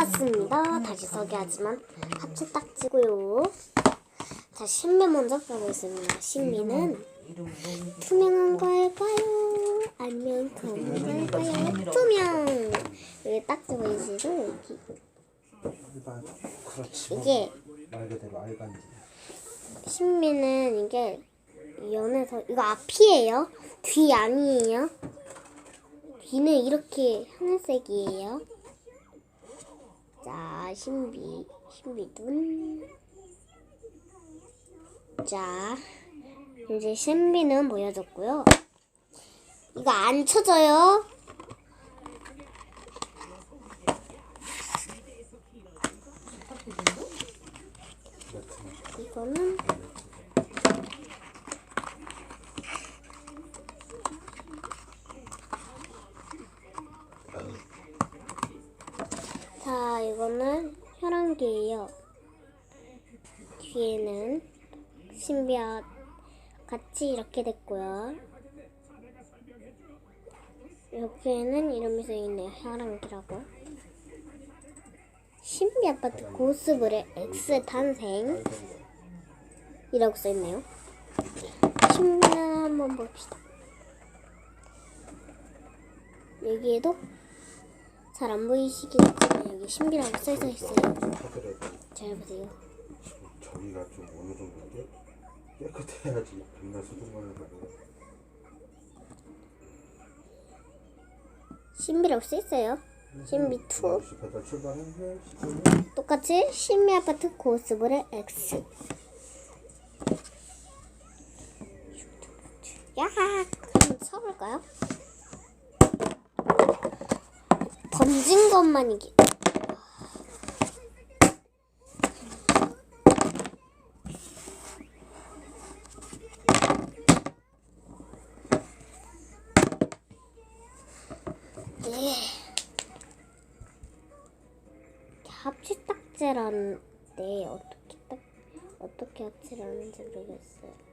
왔습니다. 다시 소개하지만 합체 딱지고요. 자, 신비 먼저 가보겠습니다. 신비는 투명한 걸까요? 아니면 검은 걸까요? 투명. 여기 딱지 보이시죠? 여기. 그렇지 뭐. 이게 말 그대로 알반지 신비는 이게 연에서 이거 앞이에요. 귀 아니에요. 귀는 이렇게 하늘색이에요. 자, 신비, 신비 눈. 자, 이제 신비는 보여줬고요. 이거 안 쳐져요. 이거는 자, 이거는 혈안기예요. 뒤에는 신비와 같이 이렇게 됐고요. 여기에는 이름이 써있네요. 혈안기라고. 신비 아파트 고스불의 X 탄생 이라고 써있네요. 신비는 한번 봅시다. 여기에도 잘 안 보이시겠지만 여기 신비라고 써져 있어요. 잘 보세요. 저기가 좀 어느 정도 깨, 깨끗해야지 빛나 소독만을 가고 신비라고 써 있어요. 신비 2 10시 배달 출발했는데 시간이 똑같이 신비 아파트 고스불의 X. 야하 한번 쳐볼까요? 던진 것만. 예. 합치 딱지라는데 어떻게 딱 어떻게 합치를 하는지 모르겠어요.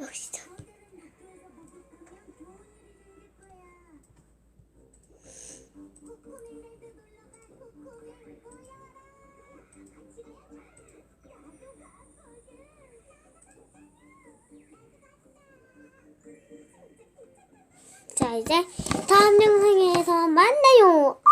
역시 저기. 자 이제 다음 영상에서 만나요.